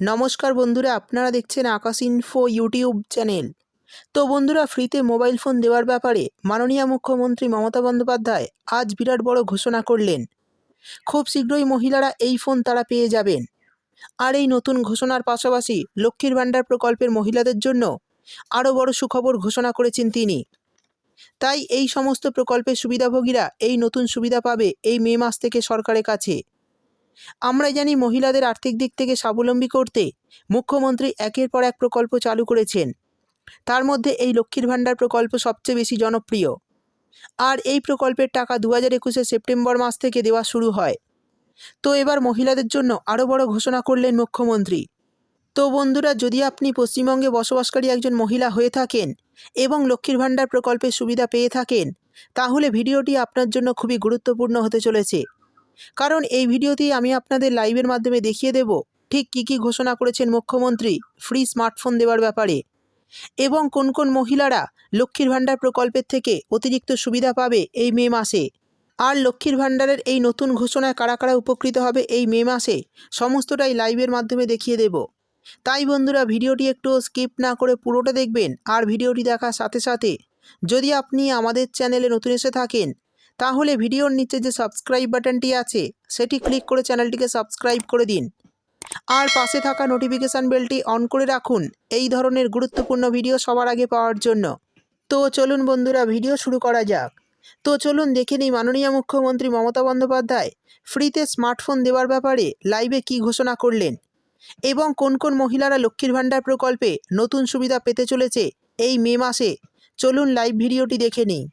নমস্কার বন্ধুরা, আপনারা দেখছেন আকাশ ইনফো ইউটিউব চ্যানেল। তো বন্ধুরা, ফ্রিতে মোবাইল ফোন দেওয়ার ব্যাপারে মাননীয় মুখ্যমন্ত্রী মমতা বন্দ্যোপাধ্যায় আজ বিরাট বড় ঘোষণা করলেন। খুব শীঘ্রই মহিলারা এই ফোন তারা পেয়ে যাবেন। আর এই নতুন ঘোষণার পাশাপাশি লক্ষ্মীর ভাণ্ডার প্রকল্পের মহিলাদের জন্য আরও বড় সুখবর ঘোষণা করেছেন তিনি। তাই এই সমস্ত প্রকল্পের সুবিধাভোগীরা এই নতুন সুবিধা পাবে এই মে মাস থেকে সরকারের কাছে। আমরা জানি মহিলাদের আর্থিক দিক থেকে স্বাবলম্বী করতে মুখ্যমন্ত্রী একের পর এক প্রকল্প চালু করেছেন। তার মধ্যে এই লক্ষ্মীর ভাণ্ডার প্রকল্প সবচেয়ে বেশি জনপ্রিয়। আর এই প্রকল্পের টাকা দু হাজার একুশে সেপ্টেম্বর মাস থেকে দেওয়া শুরু হয়। তো এবার মহিলাদের জন্য আরও বড় ঘোষণা করলেন মুখ্যমন্ত্রী। তো বন্ধুরা, যদি আপনি পশ্চিমবঙ্গে বসবাসকারী একজন মহিলা হয়ে থাকেন এবং লক্ষ্মীর ভাণ্ডার প্রকল্পের সুবিধা পেয়ে থাকেন, তাহলে ভিডিওটি আপনার জন্য খুবই গুরুত্বপূর্ণ হতে চলেছে। কারণ এই ভিডিওতেই আমি আপনাদের লাইভের মাধ্যমে দেখিয়ে দেব ঠিক কী কী ঘোষণা করেছেন মুখ্যমন্ত্রী ফ্রি স্মার্টফোন দেওয়ার ব্যাপারে। এবং কোন কোন মহিলারা লক্ষ্মীর ভাণ্ডার প্রকল্পের থেকে অতিরিক্ত সুবিধা পাবে এই মে মাসে। আর লক্ষ্মীর ভাণ্ডারের এই নতুন ঘোষণায় কারা কারা উপকৃত হবে এই মে মাসে সমস্তটাই লাইভের মাধ্যমে দেখিয়ে দেব। তাই বন্ধুরা ভিডিওটি একটু স্কিপ না করে পুরোটা দেখবেন আর ভিডিওটি দেখার সাথে সাথে যদি আপনি আমাদের চ্যানেলে নতুন এসে থাকেন তাহলে ভিডিওর নিচে যে সাবস্ক্রাইব বাটনটি আছে, সেটি ক্লিক করে চ্যানেলটিকে সাবস্ক্রাইব করে দিন। আর পাশে থাকা নোটিফিকেশান বেলটি অন করে রাখুন, এই ধরনের গুরুত্বপূর্ণ ভিডিও সবার আগে পাওয়ার জন্য। তো চলুন বন্ধুরা ভিডিও শুরু করা যাক। তো চলুন দেখে নিই মাননীয় মুখ্যমন্ত্রী মমতা বন্দ্যোপাধ্যায় ফ্রিতে স্মার্টফোন দেওয়ার ব্যাপারে লাইভে কী ঘোষণা করলেন? এবং কোন কোন মহিলারা লক্ষ্মীর ভাণ্ডার প্রকল্পে নতুন সুবিধা পেতে চলেছে এই মে মাসে? চলুন লাইভ ভিডিওটি দেখে নিই।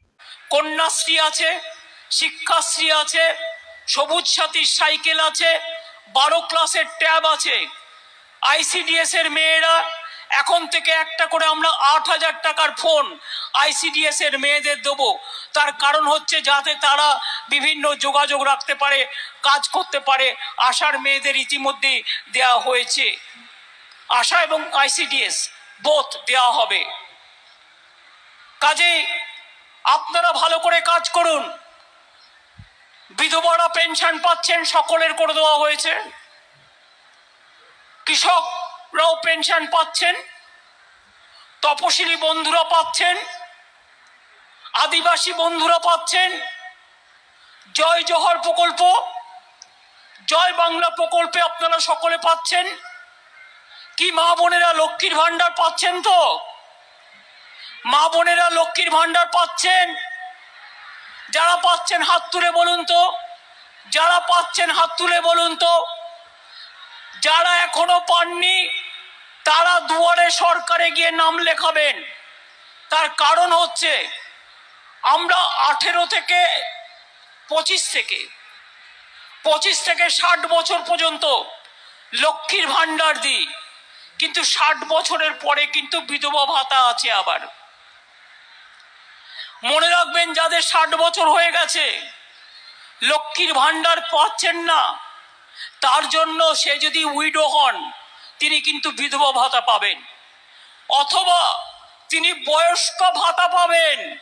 কন্যাশ্রী আছে শিক্ষাশ্রী আছে, সবুজ সাথীর সাইকেল আছে, বারো ক্লাসের ট্যাব আছে। আইসিডিএস এর মেয়েরা, এখন থেকে একটা করে আমরা আট হাজার টাকার ফোন আইসিডিএস এর মেয়েদের দেবো। তার কারণ হচ্ছে যাতে তারা বিভিন্ন যোগাযোগ রাখতে পারে, কাজ করতে পারে। আশার মেয়েদের ইতিমধ্যে দেয়া হয়েছে। আশা এবং আইসিডিএস বোধ দেওয়া হবে। কাজেই আপনারা ভালো করে কাজ করুন। বিধবারা পেনশন পাচ্ছেন, সকলের করে দেওয়া হয়েছে। কৃষকরাও পেনশন পাচ্ছেন, তপশিলি বন্ধুরা পাচ্ছেন, আদিবাসী বন্ধুরা পাচ্ছেন। জয় জহর প্রকল্প, জয় বাংলা প্রকল্পে আপনারা সকলে পাচ্ছেন। কি মা বোনেরা লক্ষ্মীর ভাণ্ডার পাচ্ছেন তো? মা বোনেরা লক্ষ্মীর ভাণ্ডার পাচ্ছেন। যারা পাচ্ছেন হাত তুলে বলুন তো। যারা পাচ্ছেন হাত তুলে বলুন তো। যারা এখনও পাননি, তারা দুয়ারে সরকারে গিয়ে নাম লেখাবেন। তার কারণ হচ্ছে, আমরা আঠেরো থেকে পঁচিশ থেকে পঁচিশ থেকে ষাট বছর পর্যন্ত লক্ষ্মীর ভান্ডার দিই। কিন্তু ষাট বছরের পরে কিন্তু বিধবা ভাতা আছে আবার। মনে রাখবেন, যাদের ষাট বছর হয়ে গেছে, লক্ষ্মীর ভান্ডার পাচ্ছেন না। তার জন্য সে যদি উইডো হন, তিনি কিন্তু বিধবা ভাতা পাবেন। অথবা তিনি বয়স্ক ভাতা পাবেন।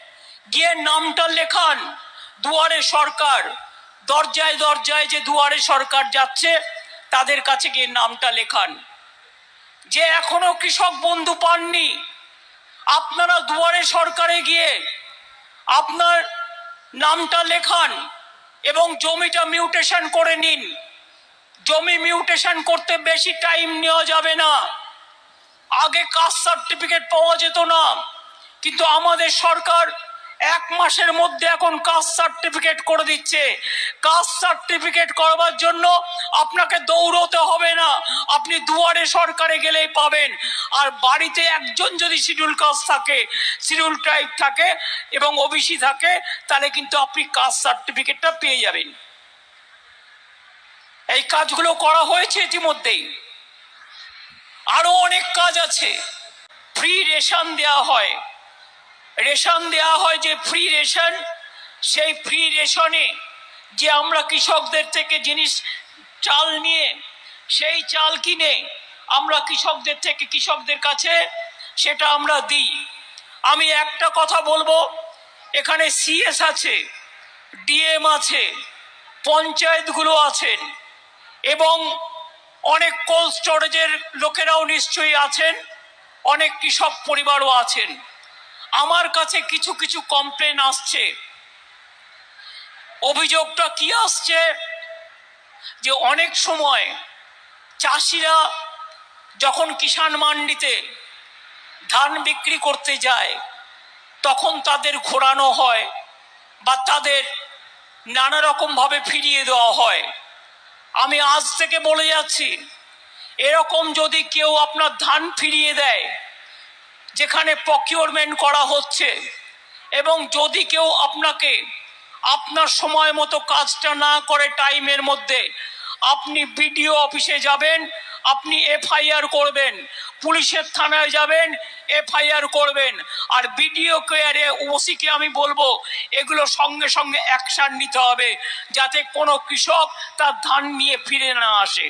গিয়ে নামটা লেখান, দুয়ারে সরকার। দরজায় দরজায় যে দুয়ারে সরকার যাচ্ছে, তাদের কাছে গিয়ে নামটা লেখান। যে এখনও কৃষক বন্ধু পাননি, আপনারা দুয়ারে সরকারে গিয়ে আপনার নামটা লেখান এবং জমিটা মিউটেশন করে নিন। জমি মিউটেশন করতে বেশি টাইম নেওয়া যাবে না। আগে কাস্ট সার্টিফিকেট পাওয়া যেত না, কিন্তু আমাদের সরকার এক মাসের মধ্যে এখন কাস্ট সার্টিফিকেট করে দিচ্ছে। কাস্ট সার্টিফিকেট করবার জন্য আপনাকে দৌড়তে হবে না। আপনি দুয়ারে সরকারে গেলেই পাবেন। আর বাড়িতে একজন যদি শিডিউল কাস্ট থাকে, শিডিউল ট্রাইব থাকে এবং ওবিসি থাকে, তাহলে কিন্তু আপনি কাস্ট সার্টিফিকেটটা পেয়ে যাবেন। এই কাজগুলো করা হয়েছে ইতিমধ্যেই। আরও অনেক কাজ আছে। ফ্রি রেশন দেওয়া হয়। রেশন দেওয়া হয় যে ফ্রি রেশন, সেই ফ্রি রেশনে যে আমরা কৃষকদের থেকে জিনিস, চাল নিয়ে, সেই চাল কিনে আমরা কৃষকদের থেকে কৃষকদের কাছে সেটা আমরা দিই। আমি একটা কথা বলব, এখানে সিএস আছে, ডিএম আছে, পঞ্চায়েতগুলো আছেন, এবং অনেক কোল্ড স্টোরেজের লোকেরাও নিশ্চয়ই আছেন, অনেক কৃষক পরিবারও আছেন। আমার কাছে কিছু কিছু কমপ্লেন আসছে। অভিযোগটা কি আসছে? যে অনেক সময় চাষিরা যখন কিষাণ মান্ডিতে ধান বিক্রি করতে যায়, তখন তাদের ঘোরানো হয় বা তাদের নানা রকমভাবে ফিরিয়ে দেওয়া হয়। আমি আজ থেকে বলে যাচ্ছি, এরকম যদি কেউ আপনার ধান ফিরিয়ে দেয় যেখানে প্রকিউরমেন্ট করা হচ্ছে। এবং যদি কেউ আপনাকে আপনার সময় মতো কাজটা না করে টাইমের মধ্যে আপনি বিডিও অফিসে যাবেন, আপনি এফআইআর করবেন, পুলিশের থানায় যাবেন এফআইআর করবেন, আর বিডিও কেয়ারে ওসিকে আমি বলব, এগুলো সঙ্গে সঙ্গে অ্যাকশন নিতে হবে, যাতে কোনো কৃষক তার ধান নিয়ে ফিরে না আসে।